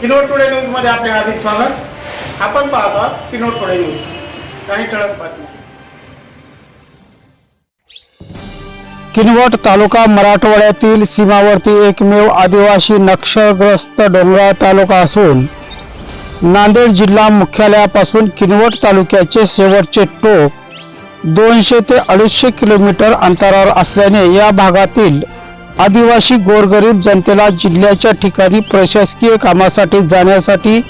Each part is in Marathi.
किनोट टुडे न्यूजमध्ये आपले हार्दिक स्वागत. आपण पाहता किनोट टुडे न्यूज काही ठळक बातमी किनवट तालुका मराठवाड्यातील सीमावर्ती एकमेव आदिवासी नक्षलग्रस्त डोंगराळ तालुका असून नांदेड जिल्हा मुख्यालयापासून किनवट तालुक्याचे शेवटचे टोक दोनशे ते अडीचशे किलोमीटर अंतरावर असल्याने या भागातील आदिवासी गोरगरीब जनतेला जिल्ह्याच्या ठिकाणी प्रशासकीय कामासाठी जाण्यासाठी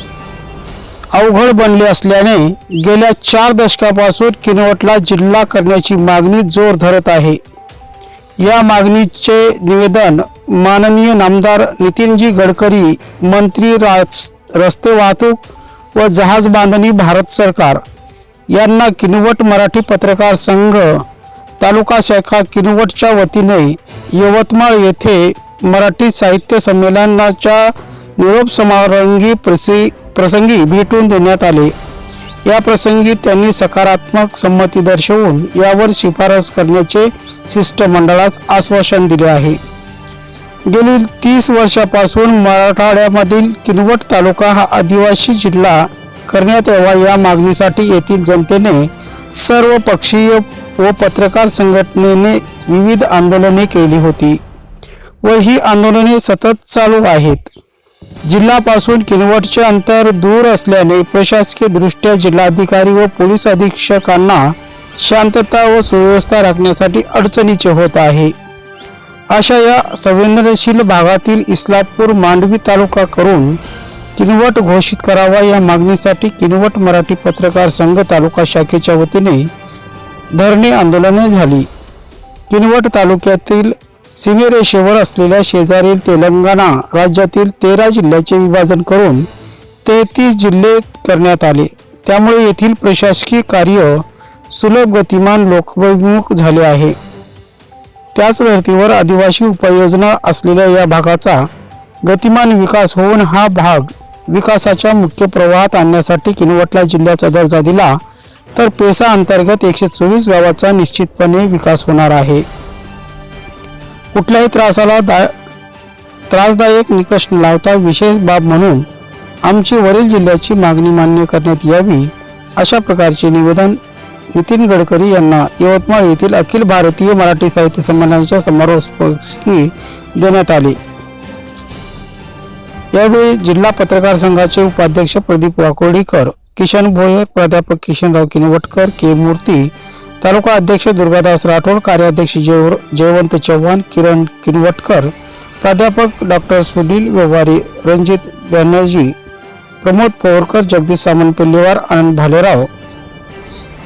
अवघड बनले असल्याने गेल्या चार दशकापासून किनवटला जिल्हा करण्याची मागणी जोर धरत आहे. या मागणीचे निवेदन माननीय नामदार नितीनजी गडकरी मंत्री राज रस्ते वाहतूक व जहाज बांधणी भारत सरकार यांना किनवट मराठी पत्रकार संघ तालुका शाखा किनवटच्या वतीने यवतमाळ येथे मराठी साहित्य संमेलनाच्या निरोप समारंगी प्रसि प्रसंगी भेटून देण्यात आले. या प्रसंगी त्यांनी सकारात्मक संमती दर्शवून यावर शिफारस करण्याचे शिष्टमंडळास आश्वासन दिले आहे. गेली तीस वर्षापासून मराठवाड्यामधील किनवट तालुका हा आदिवासी जिल्हा करण्यात यावा या मागणीसाठी येथील जनतेने सर्व पक्षीय व पत्रकार संघटनेने विविध आंदोलने केली होती. व ही आंदोलने सतत चालू आहेत. जिल्ह्यापासून किनवटचे अंतर दूर असल्याने प्रशासकीय दृष्ट्या जिल्हाधिकारी व पोलीस अधीक्षकांना शांतता व सुव्यवस्था राखण्यासाठी अडचणीचे होत आहे. अशा या संवेदनशील भागातील इस्लामपूर मांडवी तालुका करून किनवट घोषित करावा या मागणीसाठी किनवट मराठी पत्रकार संघ तालुका शाखेच्या वतीने धरणे आंदोलने झाली. किनवट तालुक्यातील सीमेरेषेवर असलेल्या शेजारील तेलंगणा राज्यातील तेरा जिल्ह्याचे विभाजन करून तेहतीस जिल्हे करण्यात आले. त्यामुळे येथील प्रशासकीय कार्य सुलभ गतिमान लोकभिमुख झाले आहे. त्याच धर्तीवर आदिवासी उपाययोजना असलेल्या या भागाचा गतिमान विकास होऊन हा भाग विकासाच्या मुख्य प्रवाहात आणण्यासाठी किनवटला जिल्ह्याचा दर्जा दिला. तर पेसा अंतर्गत एकशे चोवीस गावाचा निश्चितपणे विकास होणार आहे. कुठल्याही त्रासाला दा त्रासदायक निकष न लावता विशेष बाब म्हणून आमची वरील जिल्ह्याची मागणी मान्य करण्यात यावी अशा प्रकारचे निवेदन नितीन गडकरी यांना यवतमाळ येथील अखिल भारतीय मराठी साहित्य संमेलनाच्या समारोपी देण्यात आले. यावेळी जिल्हा पत्रकार संघाचे उपाध्यक्ष प्रदीप वाकोडीकर किशन भोयर प्राध्यापक किशनराव किनवटकर के. मूर्ती तालुका अध्यक्ष दुर्गादास राठोड कार्याध्यक्ष जयवर जयवंत चव्हाण किरण किनवटकर प्राध्यापक डॉक्टर सुनील व्यवहारी रणजित बॅनर्जी प्रमोद पोवरकर जगदीश सामंत पिल्लेवार आनंद भालेराव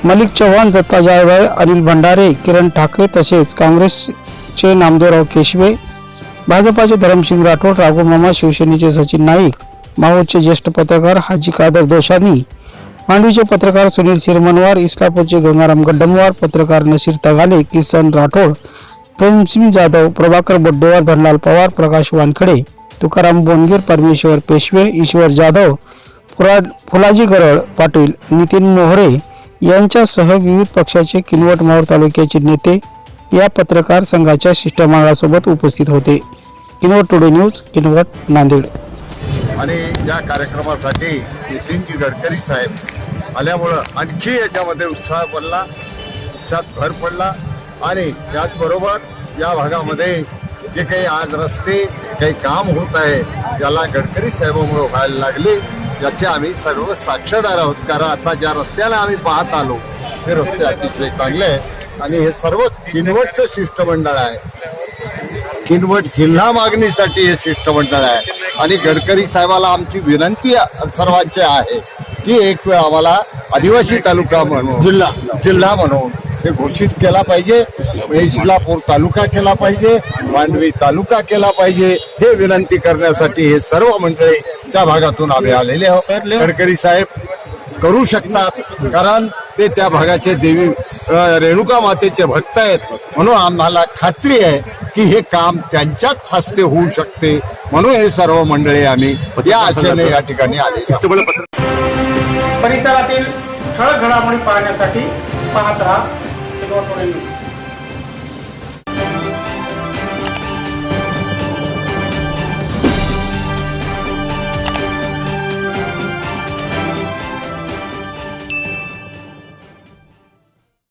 मलिक चव्हाण दत्ता जायभाई अनिल भंडारे किरण ठाकरे तसेच काँग्रेसचे नामदेवराव केशवे भाजपाचे धरमसिंग राठोड राघू मामा शिवसेनेचे सचिन नाईक माओचे ज्येष्ठ पत्रकार हाजी कादर दोशानी मांडवीचे पत्रकार सुनील शिरमनवार इस्लापूरचे गंगाराम गड्डमवार पत्रकार नसीर तगाले किसन राठोड प्रेमसिंग जाधव प्रभाकर बड्डेवार धनलाल पवार प्रकाश वानखडे तुकाराम बोनगीर परमेश्वर पेशवे ईश्वर जाधव फुला फुलाजी गरळ पाटील नितीन मोहरे यांच्यासह विविध पक्षाचे किनवट माहूर तालुक्याचे नेते या पत्रकार संघाच्या शिष्टमंडळासोबत उपस्थित होते. Kinwat today news Kinwat Nanded. आणि या कार्यक्रमासाठी नितीनजी गडकरी साहेब आल्यामुळं आणखी याच्यामध्ये उत्साह पडला उत्साहात भर पडला. आणि त्याचबरोबर या भागामध्ये जे काही आज रस्ते काही काम होत आहे ज्याला गडकरी साहेबामुळं व्हायला लागले याचे आम्ही सर्व साक्षीदार आहोत. कारण आता ज्या रस्त्याला आम्ही पाहत आलो ते रस्ते अतिशय चांगले आहेत. आणि हे सर्व किनवटचं शिष्टमंडळ आहे. किनवट जिल्हा मागणीसाठी हे शिष्टमंडळ आहे. आणि गडकरी साहेबाला आमची विनंती सर्वांची आहे की एक वेळ आम्हाला आदिवासी तालुका म्हणून जिल्हा. जिल्हा म्हणून हे घोषित केला पाहिजे. इस्लापूर तालुका केला पाहिजे मांडवी तालुका केला पाहिजे हे विनंती करण्यासाठी हे सर्व मंडळी त्या भागातून आम्ही आलेले आहोत. गडकरी साहेब करू शकतात कारण ते त्या भागाचे देवी रेणुका मातेचे भक्त आहेत. म्हणून आम्हाला खात्री आहे की हे काम त्यांच्याच हस्ते होऊ शकते. म्हणून हे सर्व मंडळी आम्ही या आशेने या ठिकाणी आले. परिसरातील ठळक घडामोडी पाहण्यासाठी पाहत राहा. न्यूज